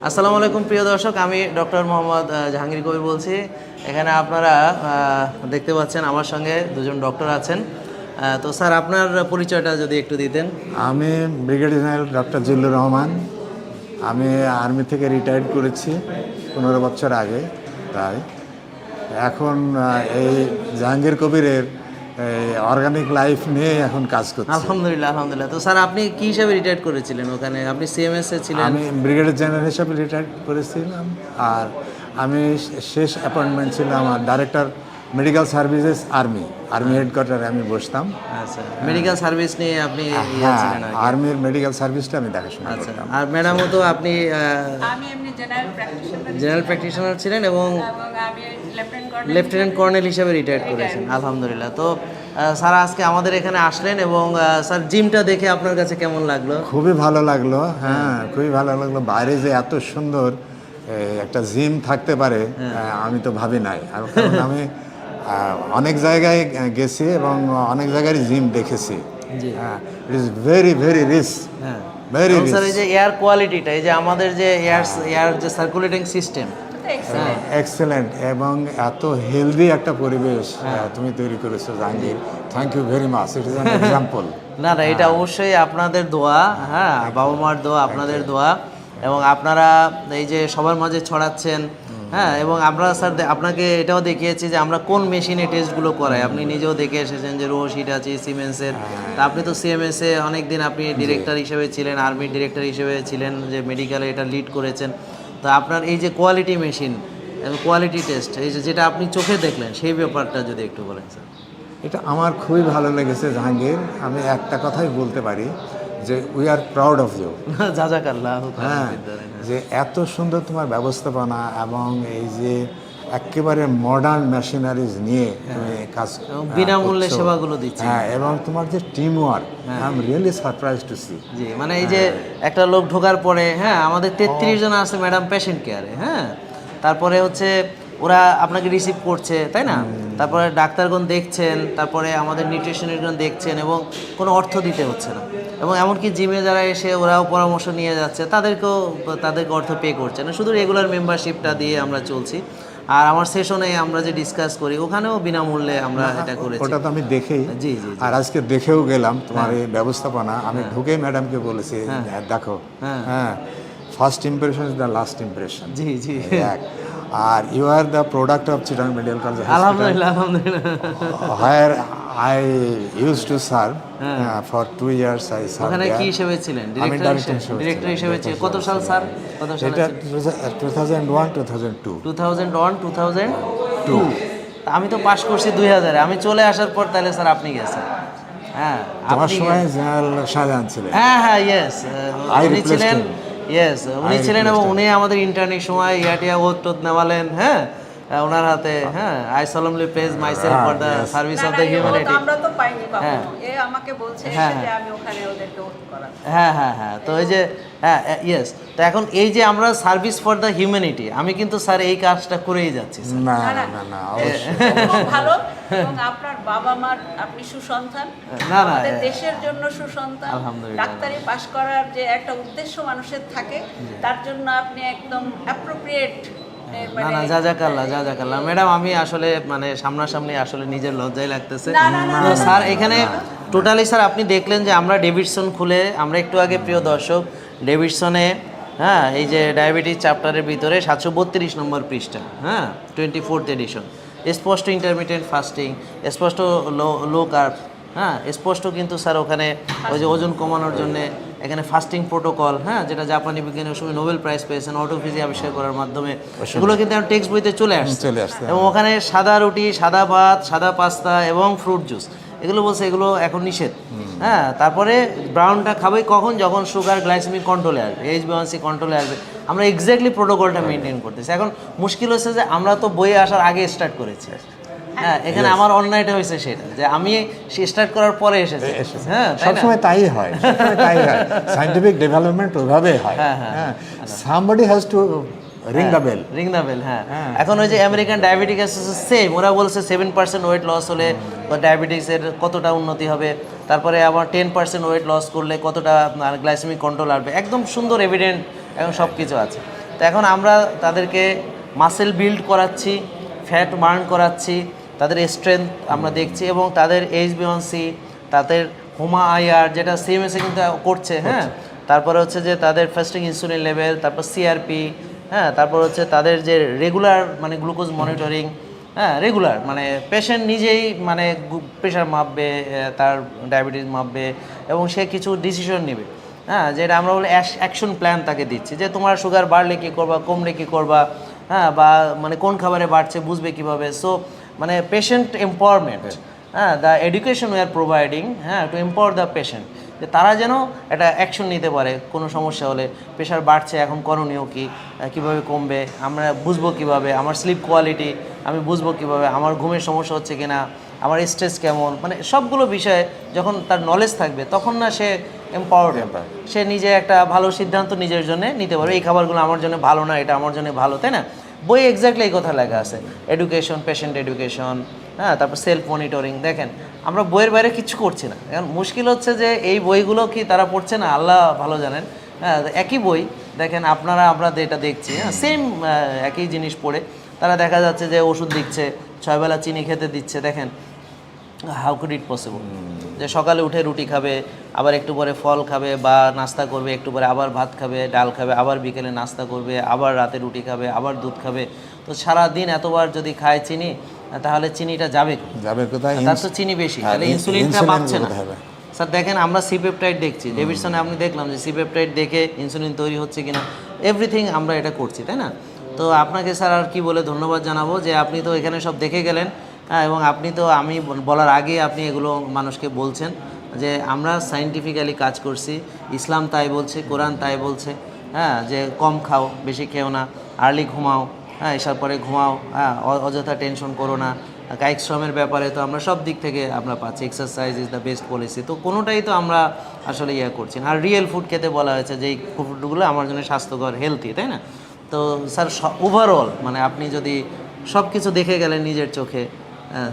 আসসালামু আলাইকুম, প্রিয় দর্শক। আমি ডক্টর মোহাম্মদ জাহাঙ্গীর কবির বলছি। এখানে আপনারা দেখতে পাচ্ছেন আমার সঙ্গে দুজন ডক্টর আছেন। তো স্যার, আপনার পরিচয়টা যদি একটু দিতেন। আমি brigadier general doctor Zillur Rahman. আমি আর্মি থেকে রিটায়ার্ড করেছি পনেরো বছর আগে, প্রায়। এখন এই জাহাঙ্গীর কবিরের অর্গানিক লাইফ নিয়ে এখন কাজ করছি। আলহামদুলিল্লাহ আলহামদুলিল্লাহ। তো স্যার আপনি কি হিসাবে রিটায়ার করেছিলেন ওখানে? আপনি সিএমএস এ ছিলেন? আমি ব্রিগেডিয়ার জেনারেল হিসাবে রিটায়ার্ড করেছিলাম। আর আমি শেষ অ্যাপয়েন্টমেন্ট ছিল আমার director medical services army army হেডকোয়ার্টারে আমি বসতাম। আচ্ছা মেডিকেল সার্ভিস নিয়ে আপনি। আর্মির মেডিকেল সার্ভিসটা আমি দেখাশোনা আচ্ছা করতাম। আর ম্যাডামও তো আপনি আমি এমনি জেনারেল প্র্যাকটিশনার ছিলেন এবং এবং আমি লেফটেন্যান্ট কর্নেল হিসেবে রিটায়ার করেছেন আলহামদুলিল্লাহ। তো স্যার আজকে আমাদের এখানে আসলেন এবং স্যার জিমটা দেখে আপনার কাছে কেমন লাগল? খুবই ভালো লাগল হ্যাঁ খুবই ভালো লাগল। বাইরে যে এত সুন্দর একটা জিম থাকতে পারে হ্যাঁ। আমি তো ভাবি নাই। আর আমি আহ, অনেক জায়গায় গেছি এবং অনেক জায়গায় জিম দেখেছি। হ্যাঁ ইট ইজ ভেরি ভেরি হ্যাঁ। ভেরি স্যার এই যে এয়ার কোয়ালিটিটা এই যে আমাদের যে এয়ার এয়ার যে সার্কুলেটিং সিস্টেম এক্সেলেন্ট এবং এত হেলদি একটা পরিবেশ হ্যাঁ। তুমি তৈরি করেছ Jahangir. Thank you very much it is an example না না এটা অবশ্যই আপনাদের দোয়া হ্যাঁ বাবা মার দোয়া আপনাদের দোয়া। এবং আপনারা এই যে সবার মাঝে ছড়াচ্ছেন হ্যাঁ এবং আমরা স্যার আপনাকে এটাও দেখিয়েছি যে আমরা কোন মেশিনে টেস্টগুলো করাই। আপনি নিজেও দেখে এসেছেন যে রোজ আছে সিমেন্সের তা আপনি তো সিএমএস এ অনেক দিন আপনি ডিরেক্টর হিসেবে ছিলেন আর্মির ডিরেক্টর হিসেবে ছিলেন যে মেডিকেলে এটা লিড করেছেন। তো আপনার এই যে কোয়ালিটি মেশিন এবং কোয়ালিটি টেস্ট এই যে যেটা আপনি চোখে দেখলেন সেই ব্যাপারটা যদি একটু বলেন স্যার এটা আমার খুবই ভালো লেগেছে জাহাঙ্গীর। আমি একটা কথাই বলতে পারি যে we are proud of you যা যা হ্যাঁ। যে এত সুন্দর তোমার ব্যবস্থাপনা এবং এই যে একেবারে মডার্ন মেশিনারিজ নিয়ে তুমি কাজ বিনামূল্যে সেবাগুলো দিচ্ছে। হ্যাঁ এবং তোমার যে team work I am really surprise to see জি মানে এই যে একটা লোক ঢোকার পরে হ্যাঁ আমাদের তেত্রিশ জন আছে ম্যাডাম পেশেন্ট কেয়ারে হ্যাঁ। তারপরে হচ্ছে ওরা আপনাকে রিসিভ করছে তাই না? তারপরে ডাক্তারগণ দেখছেন তারপরে আমাদের নিউট্রিশনিস্টগণ দেখছেন এবং কোনো অর্থ দিতে হচ্ছে না। এবং এমনকি জিমে যারা এসে ওরাও পরামর্শ নিয়ে যাচ্ছে তাদেরকেও তাদেরকে অর্থ পে করছে না। শুধু রেগুলার মেম্বারশিপটা দিয়ে আমরা চলছি। আর আমার সেশনে আমরা যে ডিসকাস করি ওখানেও বিনামূল্যে আমরা এটা করেছি। ওটা তো আমি দেখেই। জি জি। আর আজকে দেখেও গেলাম তোমার এই ব্যবস্থাপনা। আমি ঢুকে ম্যাডামকে বলেছি দেখো হ্যাঁ। হ্যাঁ first impression is the last impression জি জি। আর you are the product of Chittagong medical college আলহামদুলিল্লাহ আলহামদুলিল্লাহ। where Used to serve uh, for two years. I served ওখানে কি হিসেবে ছিলেন? আমি ডিরেক্টর হিসেবে ডিরেক্টর হিসেবে ছিলেন। কত সাল স্যার কত সাল এটা two thousand one two thousand two two thousand one two thousand two আমি তো পাস করছি দুই হাজারে আমি চলে আসার পর তাহলে স্যার আপনি গেছেন। হ্যাঁ আপনি সময় শাহজাহান ছিলেন। হ্যাঁ হ্যাঁ ইয়েস উনি ছিলেন. ইয়েস উনি ছিলেন এবং উনি আমাদের ইন্টারনেট সময় ইয়াটিয়া ওত টোত নেওয়ালেন হ্যাঁ। ওনার হাতে হ্যাঁ I solemnly pledge myself for the service of the humanity আমরা তো পাইনি হ্যাঁ। এ আমাকে বলছে হ্যাঁ, যে হ্যাঁ। আমি ওখানে ওদেরকে হ্যাঁ হ্যাঁ হ্যাঁ তো এই যে হ্যাঁ ইয়েস তো এখন এই যে আমরা সার্ভিস ফর দ্য হিউম্যানিটি আমি কিন্তু স্যার এই কাজটা করেই যাচ্ছি না না, না না। না না অবশ্যই ভালো। এবং আপনার বাবা মার আপনি সুসন্তান। না, না, দেশের জন্য সুসন্তান। আলহামদুলিল্লাহ। ডাক্তারি পাশ করার যে একটা উদ্দেশ্য মানুষের থাকে তার জন্য আপনি একদম অ্যাপ্রোপ্রিয়েট না না যা যাকাল্লা যা যাকাল্লা ম্যাডাম আমি আসলে মানে সামনাসামনি আসলে নিজের লজ্জাই লাগতেছে। স্যার এখানে টোটালি স্যার আপনি দেখলেন যে আমরা ডেভিডসন খুলে আমরা একটু আগে প্রিয় দর্শক ডেভিডসনে হ্যাঁ এই যে ডায়াবেটিস চ্যাপ্টারের ভিতরে সাতশো বত্রিশ নম্বর পৃষ্ঠা হ্যাঁ টোয়েন্টি ফোর্থ এডিশন স্পষ্ট ইন্টারমিডিয়েন্ট ফাস্টিং স্পষ্ট লো লো কার্ব হ্যাঁ স্পষ্ট কিন্তু স্যার ওখানে ওই যে ওজন কমানোর জন্য এখানে ফাস্টিং প্রোটোকল হ্যাঁ যেটা জাপানি বিজ্ঞানের সময় নোবেল প্রাইজ পেয়েছেন অটোফিজি আবিষ্কার করার মাধ্যমে। এগুলো কিন্তু এখন টেক্সট বইতে চলে আসছে। চলে আসছে এবং ওখানে সাদা রুটি সাদা ভাত সাদা পাস্তা এবং ফ্রুট জুস এগুলো বলছে এগুলো এখন নিষেধ। হ্যাঁ তারপরে ব্রাউনটা খাবে কখন? যখন সুগার গ্লাইসেমিক কন্ট্রোলে আসবে এইচ বিওয়ান্সি কন্ট্রোলে আসবে। আমরা এক্স্যাক্টলি প্রোটোকলটা মেনটেন করতেছি। এখন মুশকিল হচ্ছে যে আমরা তো বইয়ে আসার আগে স্টার্ট করেছি। হ্যাঁ এখানে আমার অন্যায়টা হয়েছে সেটা যে আমি স্টার্ট করার পরে এসেছি। হ্যাঁ? সবসময় তাই হয় তাই হয়। সাইন্টিফিক ডেভেলপমেন্ট ওইভাবে হয়। হ্যাঁ, somebody has to ring the bell ring the bell হ্যাঁ। এখন ওই যে আমেরিকান ডায়াবেটিক সেম ওরা বলছে সেভেন পার্সেন্ট ওয়েট লস হলে ডায়াবেটিক্সের কতটা উন্নতি হবে তারপরে আবার টেন পার্সেন্ট ওয়েট লস করলে কতটা গ্লাইসেমিক কন্ট্রোল আসবে। একদম সুন্দর এভিডেন্ট এখন সব কিছু আছে। তো এখন আমরা তাদেরকে মাসেল বিল্ড করাচ্ছি ফ্যাট বার্ন করাচ্ছি তাদের স্ট্রেংথ আমরা দেখছি এবং তাদের এইচ বিওয়ানসি তাদের হোমা আইআর যেটা সিএমএসে কিন্তু করছে হ্যাঁ? তারপরে হচ্ছে যে তাদের ফার্স্টিং ইনসুলিন লেভেল তারপর সিআরপি হ্যাঁ? তারপর হচ্ছে তাদের যে রেগুলার মানে গ্লুকোজ মনিটরিং হ্যাঁ? রেগুলার মানে পেশেন্ট নিজেই মানে প্রেশার মাপবে তার ডায়াবেটিস মাপবে এবং সে কিছু ডিসিশন নেবে হ্যাঁ? যেটা আমরা বলে অ্যাকশন প্ল্যান তাকে দিচ্ছি যে তোমার সুগার বাড়লে কী করবা কমলে কী করবা হ্যাঁ? বা মানে কোন খাবারে বাড়ছে বুঝবে কীভাবে? সো মানে পেশেন্ট এম্পাওয়ারমেন্ট হ্যাঁ the education we are providing হ্যাঁ টু এম্পাওয়ার দ্য পেশেন্ট যে তারা যেন একটা অ্যাকশন নিতে পারে কোনো সমস্যা হলে। প্রেশার বাড়ছে এখন করণীয় কী কীভাবে কমবে আমরা বুঝব কীভাবে আমার স্লিপ কোয়ালিটি আমি বুঝব কীভাবে আমার ঘুমের সমস্যা হচ্ছে কিনা আমার স্ট্রেস কেমন মানে সবগুলো বিষয়ে যখন তার নলেজ থাকবে তখন না সে এম্পাওয়ার্ড সে নিজে একটা ভালো সিদ্ধান্ত নিজের জন্য নিতে পারবে এই খাবারগুলো আমার জন্য ভালো না এটা আমার জন্য ভালো তাই না? বই এক্স্যাক্টলি এই কথা লেখা আছে। এডুকেশন পেশেন্ট এডুকেশন হ্যাঁ তারপর সেলফ মনিটরিং দেখেন, আমরা বইয়ের বাইরে কিছু করছি না। এখন মুশকিল হচ্ছে যে এই বইগুলো কি তারা পড়ছে না? আল্লাহ ভালো জানেন। হ্যাঁ একই বই, দেখেন, আপনারা, আমরা যেটা দেখছি হ্যাঁ সেম একই জিনিস পড়ে। তারা দেখা যাচ্ছে যে ওষুধ দিচ্ছে, ছয়বেলা চিনি খেতে দিচ্ছে, দেখেন হাউ কুড ইট পসিবল যে সকালে উঠে রুটি খাবে আবার একটু পরে ফল খাবে বা নাস্তা করবে একটু পরে আবার ভাত খাবে ডাল খাবে আবার বিকেলে নাস্তা করবে আবার রাতে রুটি খাবে আবার দুধ খাবে। তো সারা দিন এতবার যদি খায় চিনি তাহলে চিনিটা যাবে? যাবে কোথায়? তার তো চিনি বেশি হ্যাঁ, তাহলে ইনসুলিনটা ইনসুলিন পাচ্ছে না। স্যার দেখেন আমরা সিপেপটাইড দেখছি। ডেভিডসনে আপনি দেখলাম যে সিপেপটাইড দেখে ইনসুলিন তৈরি হচ্ছে কিনা। এভরিথিং আমরা এটা করছি তাই না? তো আপনাকে স্যার আর কি বলে ধন্যবাদ জানাব যে আপনি তো এখানে সব দেখে গেলেন। হ্যাঁ এবং আপনি তো আমি বলার আগে আপনি এগুলো মানুষকে বলছেন যে আমরা সাইন্টিফিক্যালি কাজ করছি, ইসলাম তাই বলছে, কোরআন তাই বলছে হ্যাঁ যে কম খাও, বেশি খেও না আর্লি ঘুমাও হ্যাঁ এসার পরে ঘুমাও হ্যাঁ অযথা টেনশন করো না, কায়িক শ্রমের ব্যাপারে তো আমরা সব দিক থেকে আমরা পাচ্ছি exercise is the best policy তো কোনোটাই তো আমরা আসলে ইয়ে করছি না। আর রিয়েল ফুড খেতে বলা হয়েছে যে এই ফুডগুলো আমার জন্য স্বাস্থ্যকর হেলদি তাই না? তো স্যার ওভারঅল মানে আপনি যদি সব কিছু দেখে গেলেন নিজের চোখে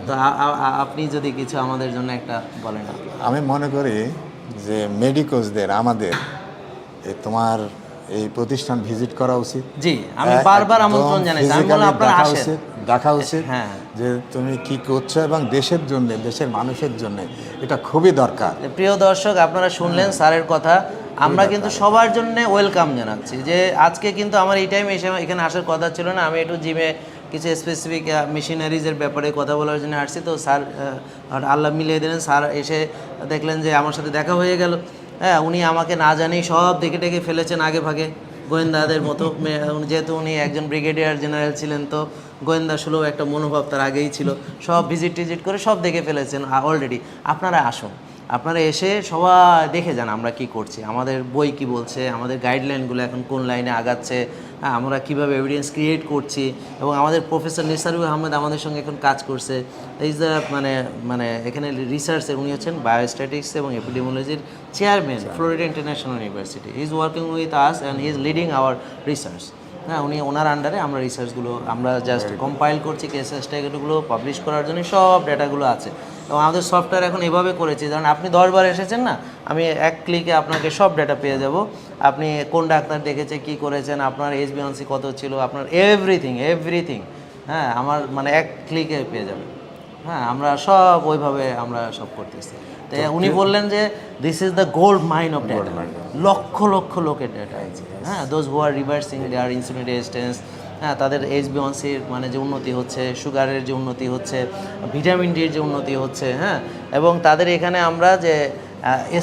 তো আ- আপনি যদি কিছু আমাদের জন্য একটা বলেন আমি মনে করি যে মেডিকোসদের আমাদের তোমার এই প্রতিষ্ঠান ভিজিট করা উচিত। জি আমি বারবার আমন্ত্রণ জানাইছি আমি বললাম আপনারা আসেন। উচিত দেখা উচিত হ্যাঁ। যে তুমি কি করছ এবং দেশের জন্য দেশের মানুষের জন্য এটা খুবই দরকার। প্রিয় দর্শক আপনারা শুনলেন স্যারের কথা। আমরা কিন্তু সবার জন্য ওয়েলকাম জানাচ্ছি যে আজকে কিন্তু আমার এই টাইমে এসে এখানে আসার কথা ছিল না। আমি একটু জিমে কিছু স্পেসিফিক মেশিনারিজের ব্যাপারে কথা বলার জন্য আসছি। তো স্যার আল্লাহ মিলিয়ে দিলেন। স্যার এসে দেখলেন যে আমার সাথে দেখা হয়ে গেল। হ্যাঁ উনি আমাকে না জানেই সব দেখে টেকে ফেলেছেন আগে ভাগে। গোয়েন্দাদের মতো। যেহেতু উনি একজন ব্রিগেডিয়ার জেনারেল ছিলেন, তো গোয়েন্দা সুলভ একটা মনোভাব তার আগেই ছিল। সব ভিজিট টিজিট করে সব দেখে ফেলেছেন অলরেডি আপনারা আসুন। আপনারা এসে সবাই দেখে যান আমরা কি করছি আমাদের বই কি বলছে আমাদের গাইডলাইনগুলো এখন কোন লাইনে আগাচ্ছে হ্যাঁ, আমরা কীভাবে এভিডেন্স ক্রিয়েট করছি এবং আমাদের প্রফেসর নিসারুল আহমেদ আমাদের সঙ্গে এখন কাজ করছে। ইজ দ্য মানে মানে এখানে রিসার্চের উনি হচ্ছেন বায়োস্ট্যাটিক্স এবং এপিডেমোলজির chairman Florida international university is working with us and is leading our research হ্যাঁ উনি ওনার আন্ডারে আমরা রিসার্চগুলো আমরা জাস্ট কম্পাইল করছি কেস স্টাডিগুলো পাবলিশ করার জন্য সব ডেটাগুলো আছে। এবং আমাদের সফটওয়্যার এখন এভাবে করেছি কারণ আপনি দশবার এসেছেন না আমি এক ক্লিকে আপনাকে সব ডেটা পেয়ে যাব। আপনি কোন ডাক্তার দেখেছে কি করেছেন আপনার এইচ বিএনসি কত ছিল আপনার এভরিথিং এভরিথিং হ্যাঁ আমার মানে এক ক্লিকে পেয়ে যাবেন। হ্যাঁ আমরা সব ওইভাবে আমরা সব করতেছি। তো উনি বললেন যে this is the gold mine of data lakh lakh লোকের ডেটা আছে হ্যাঁ those who are reversing their insulin resistance হ্যাঁ তাদের এইচ বিওয়ান্সির মানে যে উন্নতি হচ্ছে সুগারের যে উন্নতি হচ্ছে ভিটামিন ডির যে উন্নতি হচ্ছে হ্যাঁ এবং তাদের এখানে আমরা যে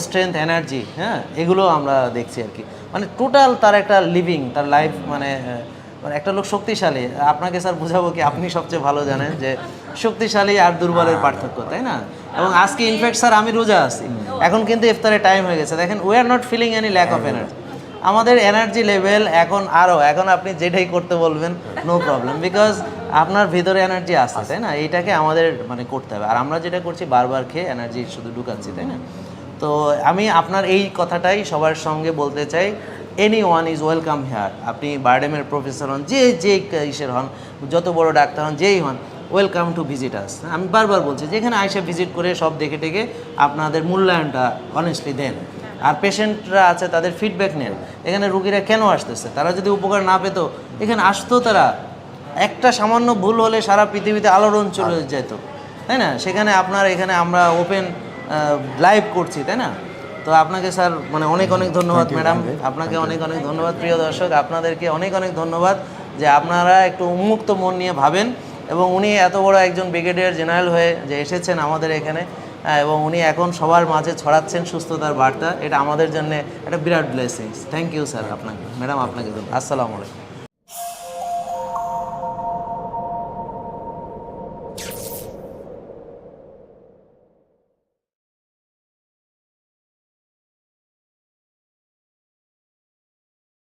স্ট্রেংথ এনার্জি হ্যাঁ এগুলো আমরা দেখছি আর কি। মানে টোটাল তার একটা লিভিং তার লাইফ মানে মানে একটা লোক শক্তিশালী। আপনাকে স্যার বুঝাবো কি আপনি সবচেয়ে ভালো জানেন যে শক্তিশালী আর দুর্বলের পার্থক্য তাই না? এবং আজকে ইনফ্যাক্ট স্যার আমি রোজা আছি। এখন কিন্তু ইফতারের টাইম হয়ে গেছে। দেখেন we are not feeling any lack of energy আমাদের এনার্জি লেভেল এখন আরও এখন আপনি যেটাই করতে বলবেন নো প্রবলেম বিকজ আপনার ভিতরে এনার্জি আছে, তাই না? এইটাকে আমাদের মানে করতে হবে। আর আমরা যেটা করছি, বারবার খেয়ে এনার্জি শুধু ঢুকাচ্ছি, তাই না? তো আমি আপনার এই কথাটাই সবার সঙ্গে বলতে চাই। Anyone is welcome here আপনি বার্ডেমের প্রফেসর হন, যে যে ইসের হন, যত বড় ডাক্তার হন, যেই হন ওয়েলকাম টু ভিজিট আস আমি বারবার বলছি, যেখানে আইসে ভিজিট করে সব দেখে টেকে আপনাদের মূল্যায়নটা অনেস্টলি দেন। আর পেশেন্টরা আছে তাদের ফিডব্যাক নেন। এখানে রুগীরা কেন আসতেছে? তারা যদি উপকার না পেত এখানে আসতো তারা। একটা সামান্য ভুল হলে সারা পৃথিবীতে আলোড়ন চলে যেত তাই না? সেখানে আপনার এখানে আমরা ওপেন লাইভ করছি তাই না? তো আপনাকে স্যার মানে অনেক অনেক ধন্যবাদ ম্যাডাম আপনাকে অনেক অনেক ধন্যবাদ প্রিয় দর্শক। আপনাদেরকে অনেক অনেক ধন্যবাদ যে আপনারা একটু উন্মুক্ত মন নিয়ে ভাবেন এবং উনি এত বড় একজন ব্রিগেডিয়ার জেনারেল হয়ে যে এসেছেন আমাদের এখানে। এবং উনি এখন সবার মাঝে ছড়াচ্ছেন সুস্থতার বার্তা। এটা আমাদের জন্য একটা বিরাট ব্লেসিংস থ্যাংক ইউ স্যার আপনাকে। ম্যাডাম আপনাকে। আসসালামু আলাইকুম।